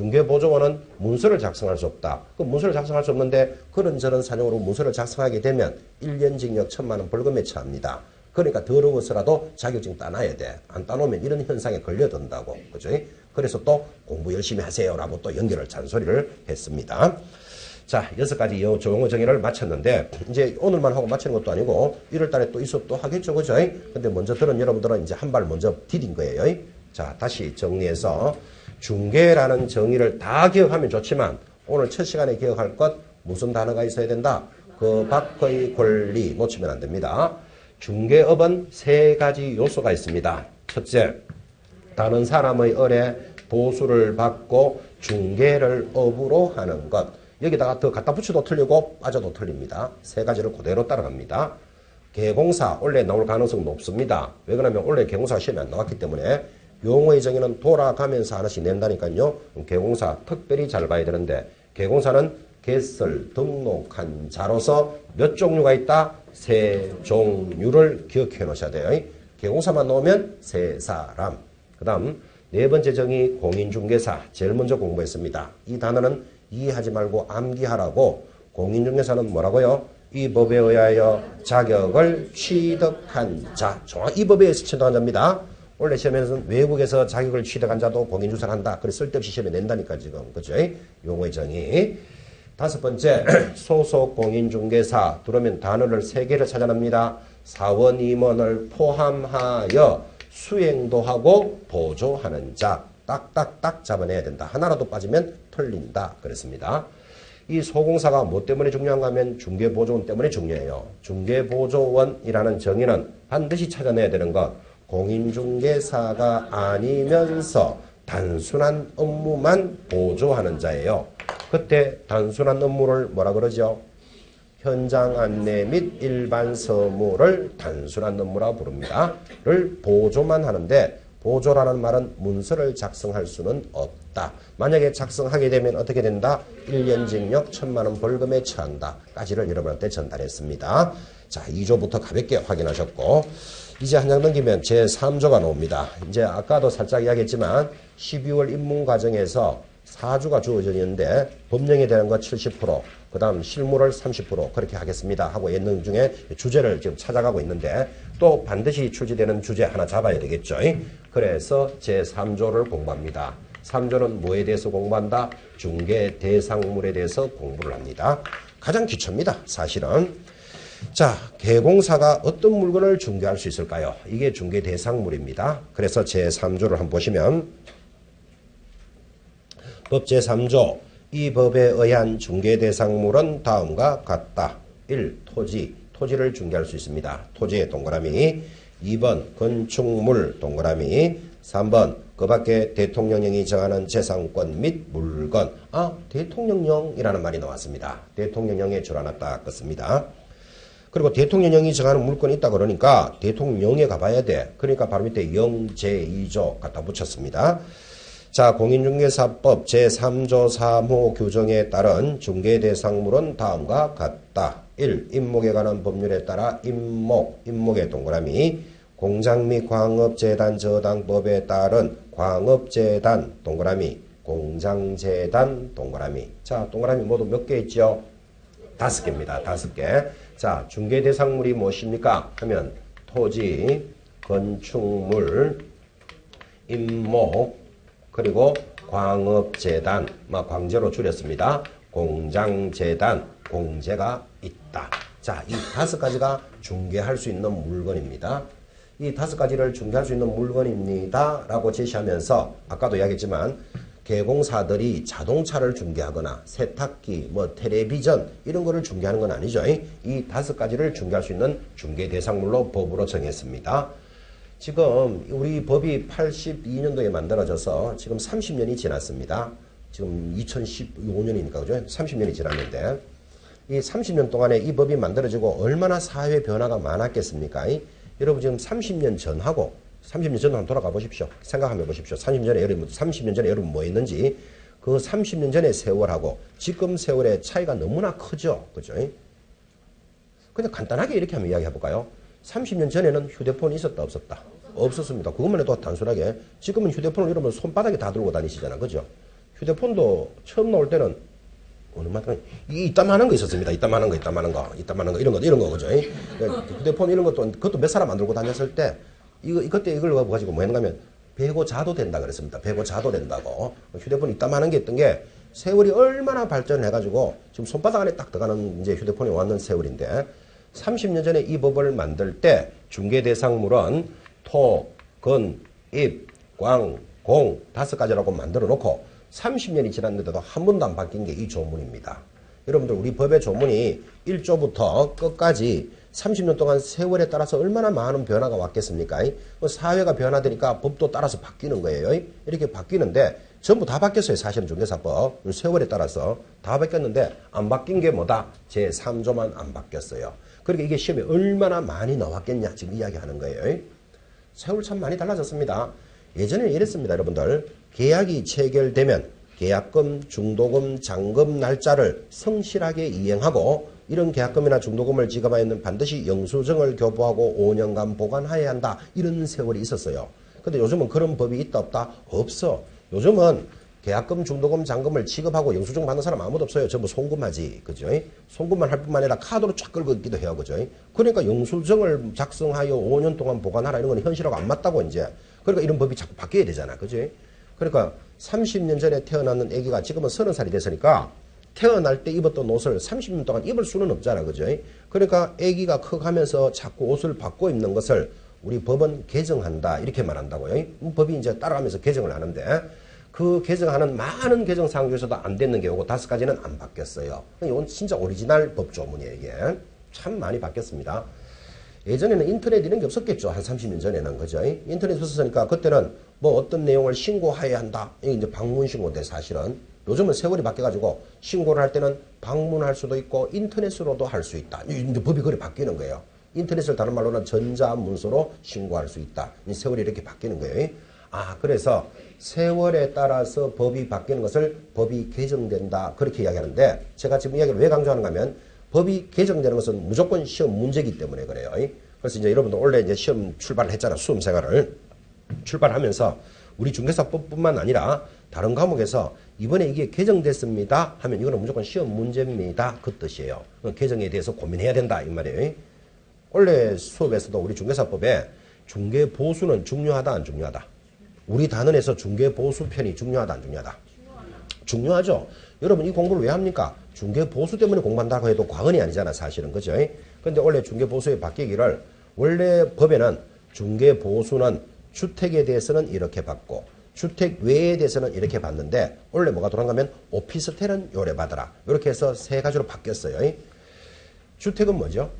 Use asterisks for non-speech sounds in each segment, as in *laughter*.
중개보조원은 문서를 작성할 수 없다. 그 문서를 작성할 수 없는데 그런저런 사정으로 문서를 작성하게 되면 1년 징역 천만 원 벌금에 처합니다. 그러니까 더러워서라도 자격증 따놔야 돼. 안 따놓으면 이런 현상에 걸려든다고. 그죠? 그래서 또 공부 열심히 하세요라고 또 연결을 잔소리를 했습니다. 자, 여섯 가지 조용어 정의를 마쳤는데, 이제 오늘만 하고 마치는 것도 아니고, 1월 달에 또 있어 또 하겠죠, 그죠? 근데 먼저 들은 여러분들은 이제 한 발 먼저 디딘 거예요. 자, 다시 정리해서, 중개라는 정의를 다 기억하면 좋지만, 오늘 첫 시간에 기억할 것, 무슨 단어가 있어야 된다? 그 밖의 권리 놓치면 안 됩니다. 중개업은 세 가지 요소가 있습니다. 첫째, 다른 사람의 을에 보수를 받고 중개를 업으로 하는 것. 여기다가 더 갖다 붙여도 틀리고 빠져도 틀립니다. 세 가지를 그대로 따라갑니다. 개공사 원래 나올 가능성 높습니다. 왜 그러냐면 원래 개공사 시험이 안 나왔기 때문에 용어의 정의는 돌아가면서 하나씩 낸다니까요. 개공사 특별히 잘 봐야 되는데 개공사는 개설 등록한 자로서 몇 종류가 있다? 세 종류를 기억해 놓으셔야 돼요. 개공사만 넣으면 세 사람. 그 다음 네 번째 정의 공인중개사 제일 먼저 공부했습니다. 이 단어는 이해하지 말고 암기하라고 공인중개사는 뭐라고요? 이 법에 의하여 자격을 취득한 자. 정확히 이 법에 의해서 취득한 자입니다. 원래 시험에서는 외국에서 자격을 취득한 자도 공인중개사를 한다. 그래서 쓸데없이 시험에 낸다니까 지금. 그죠? 용어의 정의. 다섯 번째 *clears throat* 소속 공인중개사 들어오면 단어를 세 개를 찾아냅니다. 사원 임원을 포함하여 수행도 하고 보조하는 자. 딱딱딱 잡아내야 된다. 하나라도 빠지면 틀린다. 그랬습니다. 이 소공사가 뭐 때문에 중요한가 하면 중개보조원 때문에 중요해요. 중개보조원이라는 정의는 반드시 찾아내야 되는 것. 공인중개사가 아니면서 단순한 업무만 보조하는 자예요. 그때 단순한 업무를 뭐라 그러죠? 현장 안내 및 일반 서무를 단순한 업무라 부릅니다. 를 보조만 하는데 보조라는 말은 문서를 작성할 수는 없다. 만약에 작성하게 되면 어떻게 된다? 1년 징역 1천만 원 벌금에 처한다. 까지를 여러분한테 전달했습니다. 자, 2조부터 가볍게 확인하셨고 이제 한 장 넘기면 제3조가 나옵니다. 이제 아까도 살짝 이야기했지만 12월 입문 과정에서 4주가 주어져 있는데 법령에 대한 거 70%, 그 다음 실무를 30% 그렇게 하겠습니다 하고 예능 중에 주제를 지금 찾아가고 있는데 또 반드시 출제되는 주제 하나 잡아야 되겠죠. 그래서 제3조를 공부합니다. 3조는 뭐에 대해서 공부한다? 중개 대상물에 대해서 공부를 합니다. 가장 기초입니다. 사실은. 자, 개공사가 어떤 물건을 중개할 수 있을까요? 이게 중개 대상물입니다. 그래서 제3조를 한번 보시면 법 제3조 이 법에 의한 중개 대상물은 다음과 같다. 1. 토지. 토지를 중개할 수 있습니다. 토지의 동그라미. 2번 건축물 동그라미. 3번 그 밖에 대통령령이 정하는 재산권 및 물건. 아, 대통령령이라는 말이 나왔습니다. 대통령령에 줄 하나 껐습니다. 그리고 대통령령이 정하는 물건이 있다 그러니까 대통령령에 가봐야 돼. 그러니까 바로 밑에 영제2조 갖다 붙였습니다. 자, 공인중개사법 제3조 3호 규정에 따른 중개대상물은 다음과 같다. 1. 임목에 관한 법률에 따라 임목, 임목의 동그라미, 공장 및 광업재단 저당법에 따른 광업재단 동그라미, 공장재단 동그라미. 자, 동그라미 모두 몇 개 있죠? 다섯 개입니다. 다섯 개. 자, 중개 대상물이 무엇입니까? 하면 토지, 건축물, 임목, 그리고 광업재단, 막 광재로 줄였습니다. 공장재단, 공재가 있다. 자, 이 다섯 가지가 중개할 수 있는 물건입니다. 이 다섯 가지를 중개할 수 있는 물건입니다. 라고 제시하면서 아까도 이야기했지만 개공사들이 자동차를 중개하거나 세탁기, 뭐 텔레비전 이런 거를 중개하는 건 아니죠. 이 다섯 가지를 중개할 수 있는 중개 대상물로 법으로 정했습니다. 지금 우리 법이 82년도에 만들어져서 지금 30년이 지났습니다. 지금 2015년이니까 그죠? 30년이 지났는데 이 30년 동안에 이 법이 만들어지고 얼마나 사회 변화가 많았겠습니까? 여러분 지금 30년 전하고 30년 전으로 한번 돌아가 보십시오. 생각해 보십시오. 30년 전에 여러분 30년 전에 여러분 뭐 했는지 그 30년 전의 세월하고 지금 세월의 차이가 너무나 크죠. 그죠? 그냥 간단하게 이렇게 한번 이야기해 볼까요? 30년 전에는 휴대폰이 있었다 없었다? 없었습니다. 그것만 해도 단순하게 지금은 휴대폰을 여러분 손바닥에 다 들고 다니시잖아. 그죠? 휴대폰도 처음 나올 때는 어느 만큼 이 이따만한 거 있었습니다. 이따만한 거, 이따만한 거, 이따만한 거 이런 거 이런 거 그죠? 그러니까 휴대폰 이런 것도 그것도 몇 사람 안 들고 다녔을 때 이거 그때 이걸 가지고 뭐 했는가 하면 배고 자도 된다 그랬습니다. 배고 자도 된다고 휴대폰 이따만한 게 있던 게 세월이 얼마나 발전해가지고 지금 손바닥 안에 딱 들어가는 이제 휴대폰이 왔는 세월인데 30년 전에 이 법을 만들 때 중개 대상물은 토, 건, 입, 광, 공 다섯 가지라고 만들어 놓고 30년이 지났는데도 한 번도 안 바뀐 게 이 조문입니다. 여러분들 우리 법의 조문이 1조부터 끝까지 30년 동안 세월에 따라서 얼마나 많은 변화가 왔겠습니까? 뭐 사회가 변화되니까 법도 따라서 바뀌는 거예요. 이렇게 바뀌는데 전부 다 바뀌었어요. 사실은 중개사법. 세월에 따라서 다 바뀌었는데 안 바뀐 게 뭐다? 제 3조만 안 바뀌었어요. 그러니까 이게 시험에 얼마나 많이 나왔겠냐 지금 이야기하는 거예요. 세월 참 많이 달라졌습니다. 예전에는 이랬습니다. 여러분들. 계약이 체결되면 계약금, 중도금, 잔금 날짜를 성실하게 이행하고 이런 계약금이나 중도금을 지급하였는 반드시 영수증을 교부하고 5년간 보관해야 한다. 이런 세월이 있었어요. 근데 요즘은 그런 법이 있다 없다? 없어. 요즘은 계약금, 중도금, 잔금을 지급하고 영수증 받는 사람 아무도 없어요. 전부 송금하지. 그죠? 송금만 할 뿐만 아니라 카드로 쫙 있기도 해요. 그죠? 그러니까 영수증을 작성하여 5년 동안 보관하라 이런 건 현실하고 안 맞다고 이제. 그러니까 이런 법이 자꾸 바뀌어야 되잖아. 그죠? 그러니까 30년 전에 태어났는 아기가 지금은 30살이 됐으니까 태어날 때 입었던 옷을 30년 동안 입을 수는 없잖아. 그죠? 그러니까 아기가 커가면서 자꾸 옷을 바꿔 입는 것을 우리 법은 개정한다. 이렇게 말한다고요. 법이 이제 따라가면서 개정을 하는데 그 개정하는 많은 개정 사항 중에서도 안 됐는 게 요거 다섯 가지는 안 바뀌었어요. 이건 진짜 오리지널 법조문이에요, 이게. 참 많이 바뀌었습니다. 예전에는 인터넷 이런 게 없었겠죠. 한 30년 전에는. 그죠? 인터넷 없었으니까 그때는 뭐 어떤 내용을 신고해야 한다. 이게 이제 방문 신고인데 사실은. 요즘은 세월이 바뀌어가지고 신고를 할 때는 방문할 수도 있고 인터넷으로도 할 수 있다. 이제 법이 그래 바뀌는 거예요. 인터넷을 다른 말로는 전자문서로 신고할 수 있다. 세월이 이렇게 바뀌는 거예요. 아, 그래서 세월에 따라서 법이 바뀌는 것을 법이 개정된다. 그렇게 이야기하는데 제가 지금 이야기를 왜 강조하는가 하면 법이 개정되는 것은 무조건 시험 문제이기 때문에 그래요. 그래서 이제 여러분들 원래 이제 시험 출발을 했잖아. 수험 생활을. 출발하면서 우리 중개사법뿐만 아니라 다른 과목에서 이번에 이게 개정됐습니다 하면 이거는 무조건 시험 문제입니다. 그 뜻이에요. 개정에 대해서 고민해야 된다. 이 말이에요. 원래 수업에서도 우리 중개사법에 중개 보수는 중요하다 안 중요하다. 우리 단원에서 중개 보수 편이 중요하다 안 중요하다. 중요하죠. 여러분 이 공부를 왜 합니까? 중개 보수 때문에 공부한다고 해도 과언이 아니잖아 사실은 그죠? 근데 원래 중개 보수에 바뀌기를 원래 법에는 중개 보수는 주택에 대해서는 이렇게 받고 주택 외에 대해서는 이렇게 받는데 원래 뭐가 돌아가면 오피스텔은 요래 받아라. 이렇게 해서 세 가지로 바뀌었어요. 주택은 뭐죠?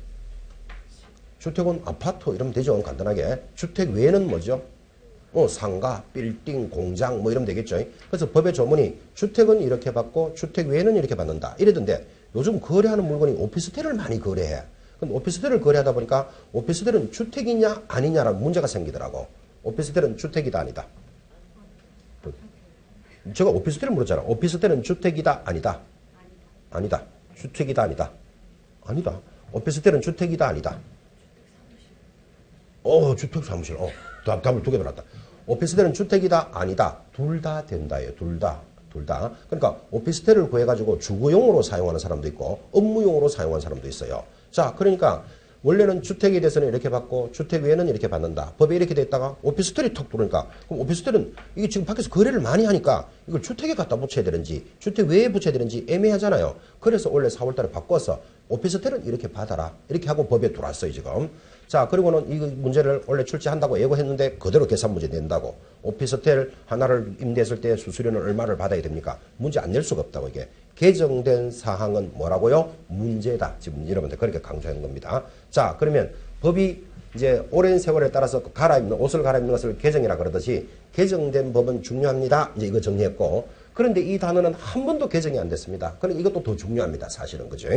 주택은 아파트 이러면 되죠. 간단하게. 주택 외에는 뭐죠? 뭐 상가, 빌딩, 공장 뭐 이러면 되겠죠. 그래서 법의 조문이 주택은 이렇게 받고 주택 외에는 이렇게 받는다. 이랬던데 요즘 거래하는 물건이 오피스텔을 많이 거래해. 근데 오피스텔을 거래하다 보니까 오피스텔은 주택이냐 아니냐라는 문제가 생기더라고. 오피스텔은 주택이다 아니다. 제가 오피스텔을 물었잖아. 오피스텔은 주택이다 아니다. 아니다. 주택이다 아니다. 아니다. 오피스텔은 주택이다 아니다. 어, 주택 사무실. 어, 답, 답을 두 개 받았다. 오피스텔은 주택이다 아니다. 둘 다 된다예요. 둘 다. 둘 다. 그러니까 오피스텔을 구해가지고 주거용으로 사용하는 사람도 있고 업무용으로 사용하는 사람도 있어요. 자, 그러니까 원래는 주택에 대해서는 이렇게 받고 주택 외에는 이렇게 받는다. 법에 이렇게 됐다가 오피스텔이 턱 들어오니까 그럼 오피스텔은 이게 지금 밖에서 거래를 많이 하니까 이걸 주택에 갖다 붙여야 되는지 주택 외에 붙여야 되는지 애매하잖아요. 그래서 원래 4월달에 바꿔서 오피스텔은 이렇게 받아라. 이렇게 하고 법에 들어왔어요 지금. 자 그리고는 이 문제를 원래 출제한다고 예고했는데 그대로 계산 문제 낸다고. 오피스텔 하나를 임대했을 때 수수료는 얼마를 받아야 됩니까? 문제 안 낼 수가 없다고 이게. 개정된 사항은 뭐라고요? 문제다. 지금 여러분들 그렇게 강조하는 겁니다. 자, 그러면 법이 이제 오랜 세월에 따라서 갈아입는, 옷을 갈아입는 것을 개정이라 그러듯이 개정된 법은 중요합니다. 이제 이거 정리했고. 그런데 이 단어는 한 번도 개정이 안 됐습니다. 그러니까 이것도 더 중요합니다. 사실은. 그죠?